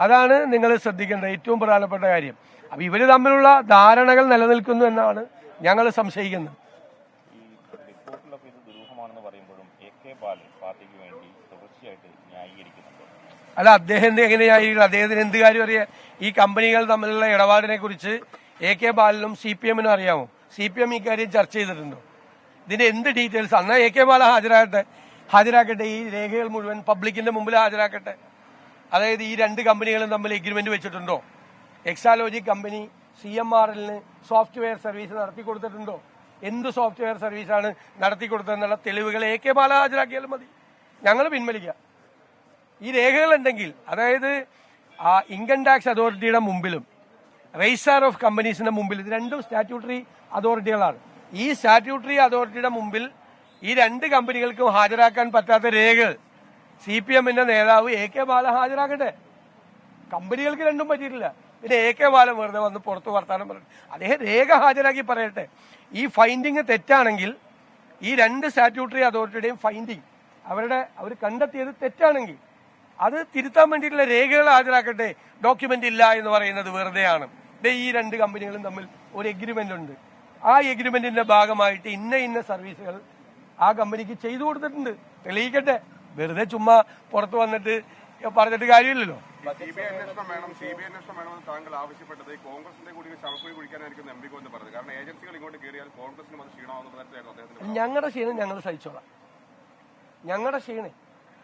അതാണ് നിങ്ങൾ ശ്രദ്ധിക്കേണ്ട ഏറ്റവും പ്രധാനപ്പെട്ട കാര്യം. അപ്പൊ ഇവർ തമ്മിലുള്ള ധാരണകൾ നിലനിൽക്കുന്നു എന്നാണ് ഞങ്ങൾ സംശയിക്കുന്നത്. അല്ല അദ്ദേഹം എങ്ങനെയായിരിക്കും അദ്ദേഹത്തിന് എന്ത് കാര്യം അറിയാം? ഈ കമ്പനികൾ തമ്മിലുള്ള ഇടപാടിനെ കുറിച്ച് എ കെ ബാലനും സി പി എമ്മിനും അറിയാമോ? സി പി എം ഇക്കാര്യം ചർച്ച ചെയ്തിട്ടുണ്ടോ? ഇതിന്റെ എന്ത് ഡീറ്റെയിൽസ്? അന്നാ എ കെ ബാല ഹാജരാകട്ടെ. ഹാജരാക്കട്ടെ ഈ രേഖകൾ മുഴുവൻ പബ്ലിക്കിന്റെ മുമ്പിൽ ഹാജരാക്കട്ടെ. അതായത് ഈ രണ്ട് കമ്പനികളും തമ്മിൽ എഗ്രിമെന്റ് വെച്ചിട്ടുണ്ടോ? Exalogic company C M R എല്ലിന് സോഫ്റ്റ്വെയർ സർവീസ് നടത്തി കൊടുത്തിട്ടുണ്ടോ? എന്ത് സോഫ്റ്റ്വെയർ സർവീസാണ് നടത്തി കൊടുത്തതെന്നുള്ള തെളിവുകൾ എ കെ ബാല ഹാജരാക്കിയാലും മതി. ഞങ്ങൾ പിൻവലിക്കാം. ഈ രേഖകൾ ഉണ്ടെങ്കിൽ അതായത് ഇൻകം ടാക്സ് അതോറിറ്റിയുടെ മുമ്പിലും രജിസ്ട്രാർ ഓഫ് കമ്പനീസിന്റെ മുമ്പിൽ ഇത് രണ്ടും സ്റ്റാറ്റ്യൂട്ടറി അതോറിറ്റികളാണ് ഈ സ്റ്റാറ്റ്യൂട്ടറി അതോറിറ്റിയുടെ മുമ്പിൽ ഈ രണ്ട് കമ്പനികൾക്കും ഹാജരാക്കാൻ പറ്റാത്ത രേഖകൾ സി പി എമ്മിന്റെ നേതാവ് എ കെ ബാല ഹാജരാകട്ടെ. കമ്പനികൾക്ക് രണ്ടും പറ്റിയിട്ടില്ല. പിന്നെ എ കെ ബാലൻ വെറുതെ വന്ന് പുറത്ത് വർത്താനം പറഞ്ഞു അദ്ദേഹം രേഖ ഹാജരാക്കി പറയട്ടെ. ഈ ഫൈൻഡിങ് തെറ്റാണെങ്കിൽ ഈ രണ്ട് സ്റ്റാറ്റ്യൂട്ടറി അതോറിറ്റിയുടെയും ഫൈൻഡിങ് അവരുടെ അവർ കണ്ടെത്തിയത് തെറ്റാണെങ്കിൽ അത് തിരുത്താൻ വേണ്ടിയിട്ടുള്ള രേഖകൾ ഹാജരാക്കട്ടെ. ഡോക്യുമെന്റ് ഇല്ല എന്ന് പറയുന്നത് വെറുതെയാണ്. ഈ രണ്ട് കമ്പനികളും തമ്മിൽ ഒരു എഗ്രിമെന്റ് ഉണ്ട്. ആ എഗ്രിമെന്റിന്റെ ഭാഗമായിട്ട് ഇന്ന ഇന്ന സർവീസുകൾ ആ കമ്പനിക്ക് ചെയ്തു കൊടുത്തിട്ടുണ്ട്. തെളിയിക്കട്ടെ. വെറുതെ ചുമ്മാ പുറത്ത് വന്നിട്ട് പറഞ്ഞിട്ട് കാര്യമില്ലല്ലോ. ഞങ്ങളുടെ ക്ഷീണം ഞങ്ങൾ സഹിച്ചോളാം. ഞങ്ങളുടെ ക്ഷീണം.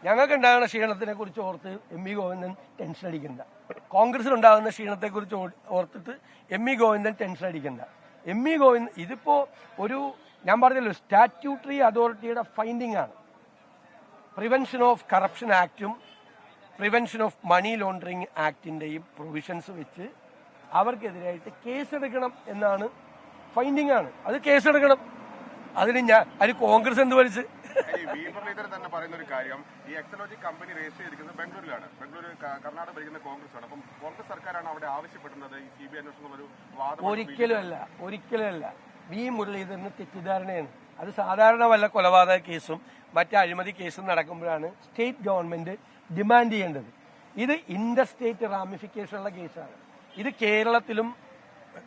ഞങ്ങൾക്ക് ഉണ്ടാകുന്ന ക്ഷീണത്തിനെ കുറിച്ച് ഓർത്ത് എം വി ഗോവിന്ദൻ ടെൻഷൻ അടിക്കണ്ട. കോൺഗ്രസിനുണ്ടാകുന്ന ക്ഷീണത്തെ കുറിച്ച് ഓർത്തിട്ട് എം വി ഗോവിന്ദൻ ടെൻഷൻ അടിക്കണ്ട. എം വി ഗോവിന്ദൻ ഇതിപ്പോ ഒരു ഞാൻ പറഞ്ഞല്ലോ സ്റ്റാറ്റ്യൂട്ടറി അതോറിറ്റിയുടെ ഫൈൻഡിംഗ് ആണ്. പ്രിവെൻഷൻ ഓഫ് കറപ്ഷൻ ആക്റ്റും പ്രിവെൻഷൻ ഓഫ് മണി ലോണ്ടറിങ് ആക്ടിന്റെയും പ്രൊവിഷൻസ് വെച്ച് അവർക്കെതിരായിട്ട് കേസെടുക്കണം എന്നാണ് ഫൈൻഡിങ് ആണ്. അത് കേസെടുക്കണം. അതിന് ഞാൻ അതിന് കോൺഗ്രസ് എന്ത് വലിച്ച് മുരളീധരൻ തന്നെ പറയുന്ന ഒരു കാര്യം ഈ എക്സലോജി കമ്പനി രജിസ്റ്റർ ചെയ്തിരിക്കുന്നത് ബംഗളൂരിലാണ് ബംഗളൂരു കർണാടക ഭരിക്കുന്ന കോൺഗ്രസ് ആണ് അപ്പം കോൺഗ്രസ് സർക്കാരാണ് അവിടെ ആവശ്യപ്പെടുന്നത് ഈ സി ബി അന്വേഷണം ഒരു വാദം ഒരിക്കലും അല്ല ഒരിക്കലും അല്ല. വി മുരളീധരന് തെറ്റിദ്ധാരണയാണ്. അത് സാധാരണ വല്ല കൊലപാതക കേസും മറ്റ് അഴിമതി കേസും നടക്കുമ്പോഴാണ് സ്റ്റേറ്റ് ഗവൺമെന്റ് ഡിമാൻഡ് ചെയ്യേണ്ടത്. ഇത് ഇന്റർ സ്റ്റേറ്റ് റാമിഫിക്കേഷൻ ഉള്ള കേസാണ്. ഇത് കേരളത്തിലും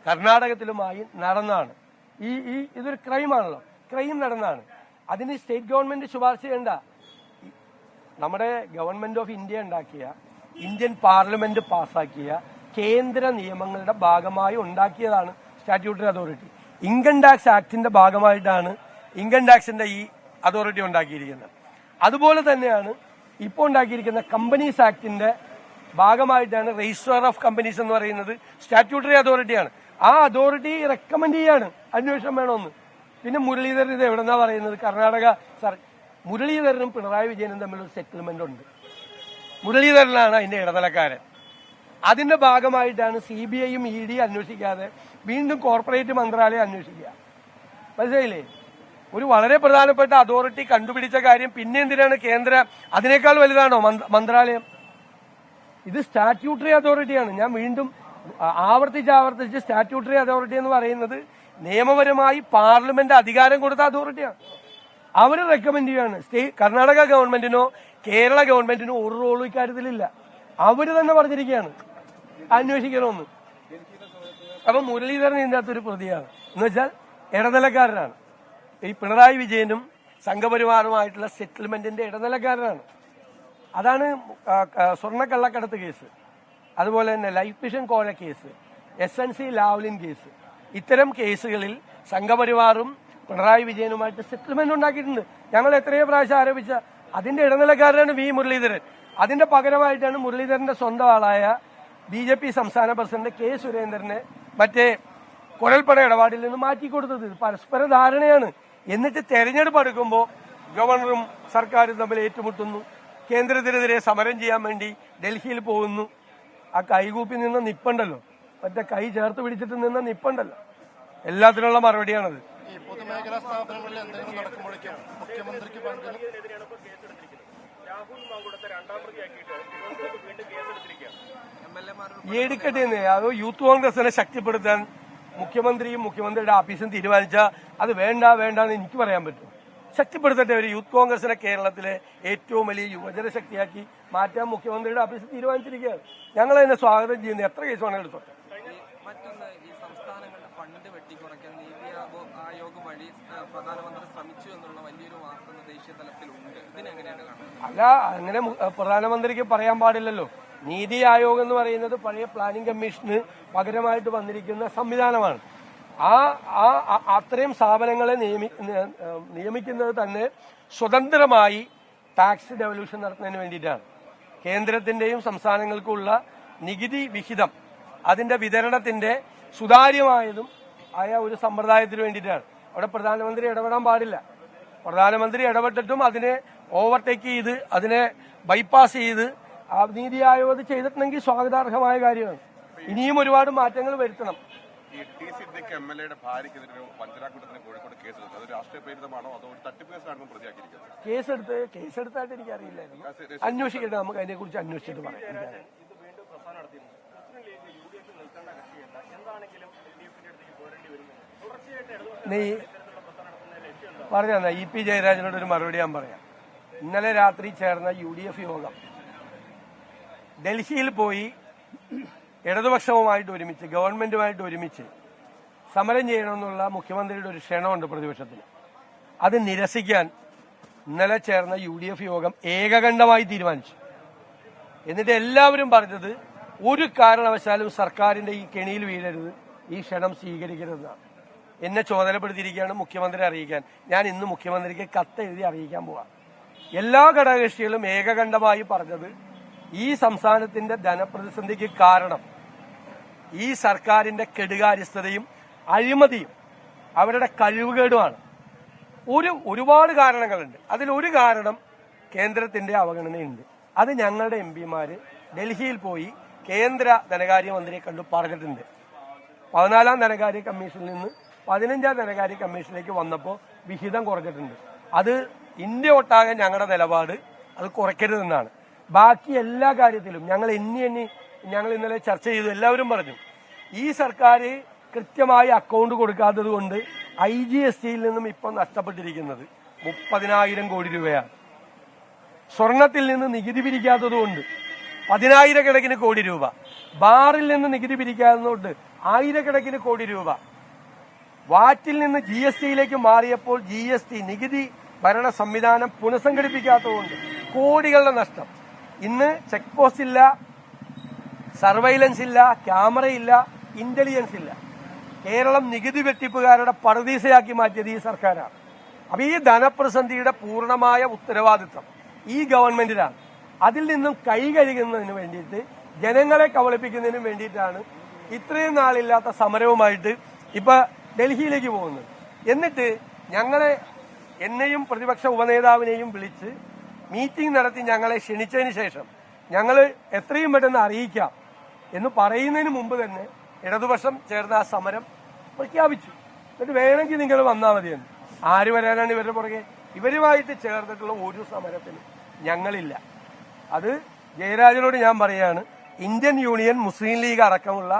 കർണാടകത്തിലുമായി നടന്നാണ്. ഈ ഈ ഇതൊരു ക്രൈമാണല്ലോ ക്രൈം നടന്നാണ്. അതിന് സ്റ്റേറ്റ് ഗവൺമെന്റ് ശുപാർശ ചെയ്യേണ്ട. നമ്മുടെ ഗവൺമെന്റ് ഓഫ് ഇന്ത്യ ഉണ്ടാക്കിയ ഇന്ത്യൻ പാർലമെന്റ് പാസാക്കിയ കേന്ദ്ര നിയമങ്ങളുടെ ഭാഗമായി ഉണ്ടാക്കിയതാണ് സ്റ്റാറ്റ്യൂട്ടറി അതോറിറ്റി. ഇൻകം ടാക്സ് ആക്ടിന്റെ ഭാഗമായിട്ടാണ് ഇൻകം ടാക്സിന്റെ ഈ അതോറിറ്റി ഉണ്ടാക്കിയിരിക്കുന്നത്. അതുപോലെ തന്നെയാണ് ഇപ്പോൾ ഉണ്ടാക്കിയിരിക്കുന്ന കമ്പനീസ് ആക്ടിന്റെ ഭാഗമായിട്ടാണ് രജിസ്ട്രാർ ഓഫ് കമ്പനീസ് എന്ന് പറയുന്നത് സ്റ്റാറ്റ്യൂട്ടറി അതോറിറ്റിയാണ് ആ അതോറിറ്റി റെക്കമെൻഡ് ചെയ്യാണ്. അന്വേഷണം വേണമെന്ന്. പിന്നെ മുരളീധരൻ ഇത് എവിടെന്നാ പറയുന്നത്? കർണാടക സർ മുരളീധരനും പിണറായി വിജയനും തമ്മിലൊരു സെറ്റിൽമെന്റ് ഉണ്ട്. മുരളീധരനാണ് അതിന്റെ ഇടനിലക്കാരൻ. അതിന്റെ ഭാഗമായിട്ടാണ് സി ബി ഐയും ഇ ഡി അന്വേഷിക്കാതെ വീണ്ടും കോർപ്പറേറ്റ് മന്ത്രാലയം അന്വേഷിക്കുക. മനസ്സിലായില്ലേ? ഒരു വളരെ പ്രധാനപ്പെട്ട അതോറിറ്റി കണ്ടുപിടിച്ച കാര്യം പിന്നെ എന്തിനാണ് കേന്ദ്ര അതിനേക്കാൾ വലുതാണോ മന്ത്രാലയം? ഇത് സ്റ്റാറ്റ്യൂട്ടറി അതോറിറ്റിയാണ്. ഞാൻ വീണ്ടും ആവർത്തിച്ച് ആവർത്തിച്ച് സ്റ്റാറ്റ്യൂട്ടറി അതോറിറ്റി എന്ന് പറയുന്നത് നിയമപരമായി പാർലമെന്റ് അധികാരം കൊടുത്ത അതോറിറ്റിയാണ്. അവർ റെക്കമെൻഡ് ചെയ്യാണ് കർണാടക ഗവൺമെന്റിനോ കേരള ഗവൺമെന്റിനോ ഒരു റോളും ഇക്കാര്യത്തിലില്ല. അവർ തന്നെ പറഞ്ഞിരിക്കുകയാണ്. അന്വേഷിക്കണമെന്ന്. അപ്പൊ മുരളീധരൻ ഇതിന്റെ അകത്തൊരു പ്രതിയാണ്. എന്ന് വെച്ചാൽ ഇടനിലക്കാരനാണ്. ഈ പിണറായി വിജയനും സംഘപരിവാറുമായിട്ടുള്ള സെറ്റിൽമെന്റിന്റെ ഇടനിലക്കാരനാണ്. അതാണ് സ്വർണ കള്ളക്കടത്ത് സ്വർണക്കള്ളക്കടത്ത് കേസ്. അതുപോലെ തന്നെ ലൈഫ് മിഷൻ കോഴ case S N C Lavalin case. ഇത്തരം കേസുകളിൽ സംഘപരിവാറും പിണറായി വിജയനുമായിട്ട് സെറ്റിൽമെന്റ് ഉണ്ടാക്കിയിട്ടുണ്ട്. ഞങ്ങൾ എത്രയോ പ്രാവശ്യം ആരോപിച്ച അതിന്റെ ഇടനിലക്കാരനാണ് വി മുരളീധരൻ. അതിന്റെ പകരമായിട്ടാണ് മുരളീധരന്റെ സ്വന്തം ആളായ ബി ജെ പി സംസ്ഥാന പ്രസിഡന്റ് കെ സുരേന്ദ്രനെ മറ്റേ കുഴൽപ്പട ഇടപാടിൽ നിന്ന് മാറ്റിക്കൊടുത്തത്. കൊടുത്തത് പരസ്പര ധാരണയാണ്. എന്നിട്ട് തെരഞ്ഞെടുപ്പ് അടുക്കുമ്പോൾ ഗവർണറും സർക്കാരും തമ്മിൽ ഏറ്റുമുട്ടുന്നു. കേന്ദ്രത്തിനെതിരെ സമരം ചെയ്യാൻ വേണ്ടി ഡൽഹിയിൽ പോകുന്നു. ആ കൈകൂപ്പി നിന്ന നിപ്പുണ്ടല്ലോ. മറ്റേ കൈ ചേർത്ത് പിടിച്ചിട്ട് നിന്ന നിപ്പുണ്ടല്ലോ. എല്ലാത്തിനുള്ള മറുപടിയാണത്. പൊതുമേഖലാ സ്ഥാപനങ്ങളിൽ എന്തെങ്കിലും മുഖ്യമന്ത്രിക്ക് എടുക്കട്ടെ അത് യൂത്ത് കോൺഗ്രസിനെ ശക്തിപ്പെടുത്താൻ മുഖ്യമന്ത്രിയും മുഖ്യമന്ത്രിയുടെ ഓഫീസും തീരുമാനിച്ച അത് വേണ്ട വേണ്ട എന്ന് എനിക്ക് പറയാൻ പറ്റും. ശക്തിപ്പെടുത്തട്ടെ ഒരു യൂത്ത് കോൺഗ്രസിനെ കേരളത്തിലെ ഏറ്റവും വലിയ യുവജന ശക്തിയാക്കി മാറ്റാൻ മുഖ്യമന്ത്രിയുടെ ഓഫീസ് തീരുമാനിച്ചിരിക്കുകയാണ്. ഞങ്ങൾ അതിനെ സ്വാഗതം ചെയ്യുന്ന എത്ര കേസ് വേണമെങ്കിലും എടുത്തോട്ടെ മറ്റൊന്ന് ഈ സംസ്ഥാനങ്ങളുടെ ഫണ്ട് വെട്ടിക്കുറയ്ക്കാൻ നീതി ആഗോ- ആയോഗ് വഴി പ്രധാനമന്ത്രി ശ്രമിച്ചു എന്നുള്ള വലിയൊരു വാർത്ത ദേശീയ തലത്തിലുണ്ട്. ഇതിനെങ്ങനെയാണ് കാണുന്നത്? അല്ല അങ്ങനെ പ്രധാനമന്ത്രിക്ക് പറയാൻ പാടില്ലല്ലോ. നീതി ആയോഗ് എന്ന് പറയുന്നത് പഴയ പ്ലാനിംഗ് കമ്മീഷന് പകരമായിട്ട് വന്നിരിക്കുന്ന സംവിധാനമാണ്. ആ ആ അത്രയും സ്ഥാപനങ്ങളെ നിയമി നിയമിക്കുന്നത് തന്നെ സ്വതന്ത്രമായി ടാക്സ് ഡെവല്യൂഷൻ നടത്തുന്നതിന് വേണ്ടിയിട്ടാണ്. കേന്ദ്രത്തിന്റെയും സംസ്ഥാനങ്ങൾക്കുള്ള നികുതി വിഹിതം അതിന്റെ വിതരണത്തിന്റെ സുതാര്യമായതും ആയ ഒരു സമ്പ്രദായത്തിന് വേണ്ടിയിട്ടാണ്. അവിടെ പ്രധാനമന്ത്രി ഇടപെടാൻ പാടില്ല. പ്രധാനമന്ത്രി ഇടപെട്ടിട്ടും അതിനെ ഓവർടേക്ക് ചെയ്ത് അതിനെ ബൈപ്പാസ് ചെയ്ത് നീതി ആയോഗ് അത് ചെയ്തിട്ടുണ്ടെങ്കിൽ സ്വാഗതാർഹമായ കാര്യമാണ്. ഇനിയും ഒരുപാട് മാറ്റങ്ങൾ വരുത്തണം. ഈ ടി സിദ്ദിഖ് എം എൽ എയുടെ ഭാര്യയ്ക്കെതിരെ ഒരു വഞ്ചനാക്കുറ്റത്തിന് കോഴിക്കോട് കേസ് അത് രാഷ്ട്രീയ പ്രേരിതമാണോ അതോ ഒരു തട്ടിപ്പ് കേസാണെന്ന് പ്രതിയാക്കിയിരിക്കുന്നത് കേസെടുത്ത് കേസെടുത്തായിട്ട് എനിക്ക് അറിയില്ലായിരുന്നു അന്വേഷിക്കട്ടെ നമുക്ക് അതിനെ കുറിച്ച് അന്വേഷിച്ചിട്ട് പറയാം. നീ പറഞ്ഞ ഇ പി ജയരാജനോട് ഒരു മറുപടി ഞാൻ പറയാം. ഇന്നലെ രാത്രി ചേർന്ന യു ഡി എഫ് യോഗം ഡൽഹിയിൽ പോയി ഇടതുപക്ഷവുമായിട്ട് ഒരുമിച്ച് ഗവൺമെന്റുമായിട്ട് ഒരുമിച്ച് സമരം ചെയ്യണമെന്നുള്ള മുഖ്യമന്ത്രിയുടെ ഒരു ക്ഷണമുണ്ട് പ്രതിപക്ഷത്തിന്. അത് നിരസിക്കാൻ ഇന്നലെ ചേർന്ന യു ഡി എഫ് യോഗം ഏകകണ്ഠമായി തീരുമാനിച്ചു. എന്നിട്ട് എല്ലാവരും പറഞ്ഞത് ഒരു കാരണവശാലും സർക്കാരിന്റെ ഈ കെണിയിൽ വീഴരുത് ഈ ക്ഷണം സ്വീകരിക്കരുതെന്നാണ്. എന്നെ ചുമതലപ്പെടുത്തിയിരിക്കുകയാണ് മുഖ്യമന്ത്രി അറിയിക്കാൻ. ഞാൻ ഇന്ന് മുഖ്യമന്ത്രിക്ക് കത്ത് എഴുതി അറിയിക്കാൻ പോവാം. എല്ലാ ഘടകകക്ഷികളും ഏകകണ്ഠമായി പറഞ്ഞത് ഈ സംസ്ഥാനത്തിന്റെ ധനപ്രതിസന്ധിക്ക് കാരണം ഈ സർക്കാരിന്റെ കെടുകാര്യസ്ഥതയും അഴിമതിയും അവരുടെ കഴിവുകേടുമാണ്. ഒരു ഒരുപാട് കാരണങ്ങളുണ്ട്. അതിൽ ഒരു കാരണം കേന്ദ്രത്തിന്റെ അവഗണനയുണ്ട്. അത് ഞങ്ങളുടെ എം പിമാര് ഡൽഹിയിൽ പോയി കേന്ദ്ര ധനകാര്യമന്ത്രിയെ കണ്ടു പറഞ്ഞിട്ടുണ്ട്. പതിനാലാം ധനകാര്യ കമ്മീഷനിൽ നിന്ന് പതിനഞ്ചാം ധനകാര്യ കമ്മീഷനിലേക്ക് വന്നപ്പോൾ വിഹിതം കുറഞ്ഞിട്ടുണ്ട്. അത് ഇന്ത്യ ഒട്ടാകെ ഞങ്ങളുടെ നിലപാട്. അത് കുറയ്ക്കരുതെന്നാണ്. ബാക്കി എല്ലാ കാര്യത്തിലും ഞങ്ങൾ എണ്ണി എണ്ണി ഞങ്ങൾ ഇന്നലെ ചർച്ച ചെയ്തു എല്ലാവരും പറഞ്ഞു. ഈ സർക്കാർ കൃത്യമായി അക്കൗണ്ട് കൊടുക്കാത്തത് കൊണ്ട് ഐ ജി എസ് ടിയിൽ നിന്നും ഇപ്പോൾ നഷ്ടപ്പെട്ടിരിക്കുന്നത് മുപ്പതിനായിരം കോടി രൂപയാണ്. സ്വർണത്തിൽ നിന്ന് നികുതി പിരിക്കാത്തത് കൊണ്ട് പതിനായിരക്കണക്കിന് കോടി രൂപ. ബാറിൽ നിന്ന് നികുതി പിരിക്കാത്തതുകൊണ്ട് ആയിരക്കണക്കിന് കോടി രൂപ. വാറ്റിൽ നിന്ന് ജി എസ് ടിയിലേക്ക് മാറിയപ്പോൾ ജി എസ് ടി നികുതി ഭരണ സംവിധാനം പുനഃസംഘടിപ്പിക്കാത്തതുകൊണ്ട് കോടികളുടെ നഷ്ടം. ഇന്ന് ചെക്ക് പോസ്റ്റ് ഇല്ല സർവൈലൻസ് ഇല്ല ക്യാമറയില്ല ഇന്റലിജൻസ് ഇല്ല. കേരളം നികുതി വെട്ടിപ്പുകാരുടെ പറുദീസയാക്കി മാറ്റിയത് ഈ സർക്കാരാണ്. അപ്പൊ ഈ ധനപ്രതിസന്ധിയുടെ പൂർണമായ ഉത്തരവാദിത്വം ഈ ഗവൺമെന്റിനാണ്. അതിൽ നിന്നും കൈ കഴുകുന്നതിന് വേണ്ടിയിട്ട് ജനങ്ങളെ കബളിപ്പിക്കുന്നതിന് വേണ്ടിയിട്ടാണ് ഇത്രയും നാളില്ലാത്ത സമരവുമായിട്ട് ഇപ്പൊ ഡൽഹിയിലേക്ക് പോകുന്നത്. എന്നിട്ട് ഞങ്ങളെ എന്നെയും പ്രതിപക്ഷ ഉപനേതാവിനെയും വിളിച്ച് മീറ്റിംഗ് നടത്തി ഞങ്ങളെ ക്ഷണിച്ചതിന് ശേഷം ഞങ്ങൾ എത്രയും പെട്ടെന്ന് അറിയിക്കാം എന്ന് പറയുന്നതിന് മുമ്പ് തന്നെ ഇടതുപക്ഷം ചേർന്ന ആ സമരം പ്രഖ്യാപിച്ചു. എന്നിട്ട് വേണമെങ്കിൽ നിങ്ങൾ വന്നാൽ മതിയെന്ന് ആര് വരാനാണ് ഇവരുടെ പുറകെ? ഇവരുമായിട്ട് ചേർന്നിട്ടുള്ള ഒരു സമരത്തിനും ഞങ്ങളില്ല. അത് ജയരാജനോട് ഞാൻ പറയാണ് ഇന്ത്യൻ യൂണിയൻ മുസ്ലിം ലീഗ് അടക്കമുള്ള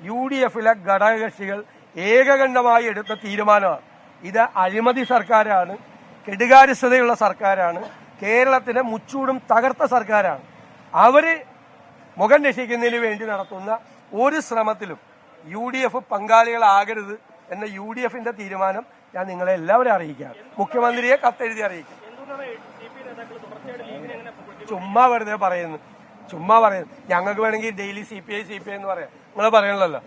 യു ഡി എഫിലെ ഘടകകക്ഷികൾ ഏകകണ്ഠമായി എടുത്ത തീരുമാനമാണ്. ഇത് അഴിമതി സർക്കാരാണ് കെടുകാര്യസ്ഥതയുള്ള സർക്കാരാണ് കേരളത്തിനെ മുച്ചൂടും തകർത്ത സർക്കാരാണ്. അവർ മുഖം രക്ഷിക്കുന്നതിന് വേണ്ടി നടത്തുന്ന ഒരു ശ്രമത്തിലും യു ഡി എഫ് പങ്കാളികളാകരുത് എന്ന യു ഡി എഫിന്റെ തീരുമാനം ഞാൻ നിങ്ങളെ എല്ലാവരും അറിയിക്കാം മുഖ്യമന്ത്രിയെ കത്തെഴുതി അറിയിക്കാം. ചുമ്മാ വെറുതെ പറയുന്നു. ചുമ്മാ പറയുന്നു. ഞങ്ങൾക്ക് വേണമെങ്കിൽ daily C P I C P I എന്ന് പറയാം. നിങ്ങൾ പറയണല്ലോ.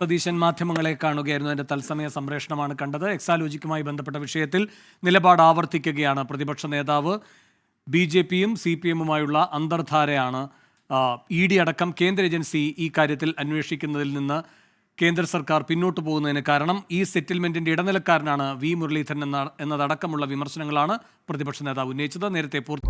സതീശൻ മാധ്യമങ്ങളെ കാണുകയായിരുന്നു. അതിന്റെ തത്സമയ സംപ്രേഷണമാണ് കണ്ടത്. എക്സാലോജിക്കുമായി ബന്ധപ്പെട്ട വിഷയത്തിൽ നിലപാട് ആവർത്തിക്കുകയാണ് പ്രതിപക്ഷ നേതാവ്. ബി ജെ പിയും സി പി എമ്മുമായുള്ള അന്തർധാരയാണ്. ഇ ഡി അടക്കം കേന്ദ്ര ഏജൻസി ഈ കാര്യത്തിൽ അന്വേഷിക്കുന്നതിൽ നിന്ന് കേന്ദ്ര സർക്കാർ പിന്നോട്ട് പോകുന്നതിന് കാരണം ഈ സെറ്റിൽമെന്റിന്റെ ഇടനിലക്കാരനാണ് വി മുരളീധരൻ എന്ന എന്നതടക്കമുള്ള വിമർശനങ്ങളാണ് പ്രതിപക്ഷ നേതാവ് ഉന്നയിച്ചത്. നേരത്തെ പൂർത്തി